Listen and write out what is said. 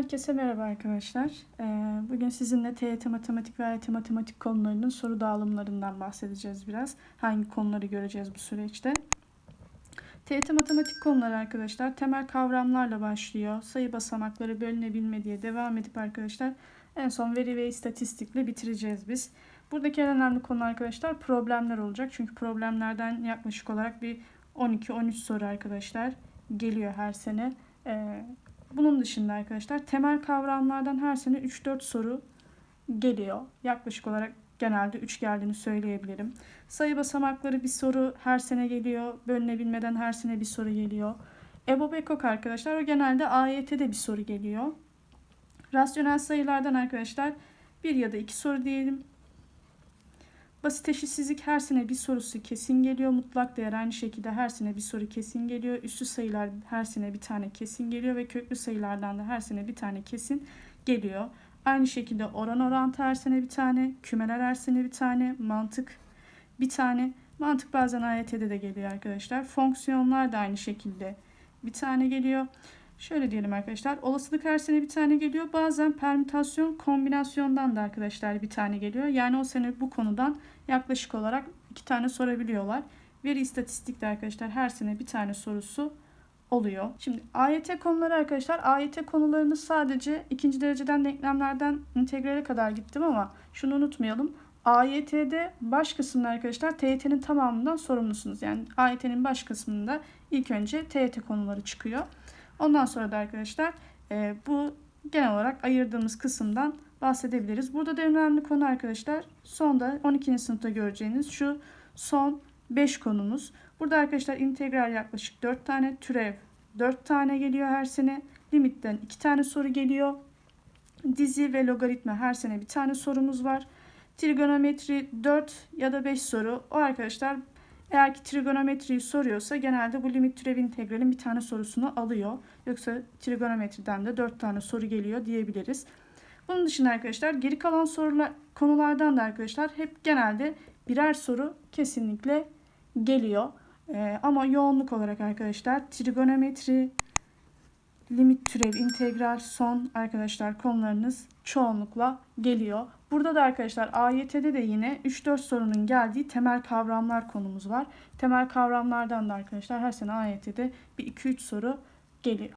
Herkese merhaba arkadaşlar. Ee, Bugün sizinle TYT Matematik ve AYT Matematik konularının soru dağılımlarından bahsedeceğiz biraz. Hangi konuları göreceğiz bu süreçte. TYT Matematik konuları arkadaşlar temel kavramlarla başlıyor. Sayı basamakları bölünebilme diye devam edip arkadaşlar en son veri ve istatistikle bitireceğiz biz. Buradaki en önemli konu arkadaşlar problemler olacak. Çünkü problemlerden yaklaşık olarak bir 12-13 soru arkadaşlar geliyor her sene. Bunun dışında arkadaşlar temel kavramlardan her sene 3-4 soru geliyor. Yaklaşık olarak genelde 3 geldiğini söyleyebilirim. Sayı basamakları bir soru her sene geliyor. Bölünebilmeden her sene bir soru geliyor. EBOB EKOK arkadaşlar o genelde AYT'de bir soru geliyor. Rasyonel sayılardan arkadaşlar bir ya da iki soru diyelim. Basit eşitsizlik her sene bir sorusu kesin geliyor. Mutlak değer aynı şekilde her sene bir soru kesin geliyor. Üstü sayılar her sene bir tane kesin geliyor ve köklü sayılardan da her sene bir tane kesin geliyor. Aynı şekilde oran orantı her sene bir tane, kümeler her sene bir tane, mantık bir tane. Mantık bazen AYT'de de geliyor arkadaşlar. Fonksiyonlar da aynı şekilde bir tane geliyor. Şöyle diyelim arkadaşlar. Olasılık her sene bir tane geliyor. Bazen permütasyon kombinasyondan da arkadaşlar bir tane geliyor. Yani o sene bu konudan yaklaşık olarak iki tane sorabiliyorlar. Veri istatistikte arkadaşlar her sene bir tane sorusu oluyor. Şimdi AYT konuları arkadaşlar AYT konularını sadece ikinci dereceden denklemlerden integrale kadar gittim ama şunu unutmayalım. AYT'de baş kısmında arkadaşlar TYT'nin tamamından sorumlusunuz. Yani AYT'nin baş kısmında ilk önce TYT konuları çıkıyor. Ondan sonra da arkadaşlar e, bu genel olarak ayırdığımız kısımdan bahsedebiliriz. Burada da önemli konu arkadaşlar sonda 12. sınıfta göreceğiniz şu son 5 konumuz. Burada arkadaşlar integral yaklaşık 4 tane, türev 4 tane geliyor her sene. Limitten 2 tane soru geliyor. Dizi ve logaritma her sene bir tane sorumuz var. Trigonometri 4 ya da 5 soru. O arkadaşlar eğer ki trigonometriyi soruyorsa genelde bu limit türev integralin bir tane sorusunu alıyor. Yoksa trigonometriden de 4 tane soru geliyor diyebiliriz. Bunun dışında arkadaşlar geri kalan sorular konulardan da arkadaşlar hep genelde birer soru kesinlikle geliyor. Ee, ama yoğunluk olarak arkadaşlar trigonometri, limit türev, integral, son arkadaşlar konularınız çoğunlukla geliyor. Burada da arkadaşlar AYT'de de yine 3-4 sorunun geldiği temel kavramlar konumuz var. Temel kavramlardan da arkadaşlar her sene AYT'de bir 2-3 soru geliyor.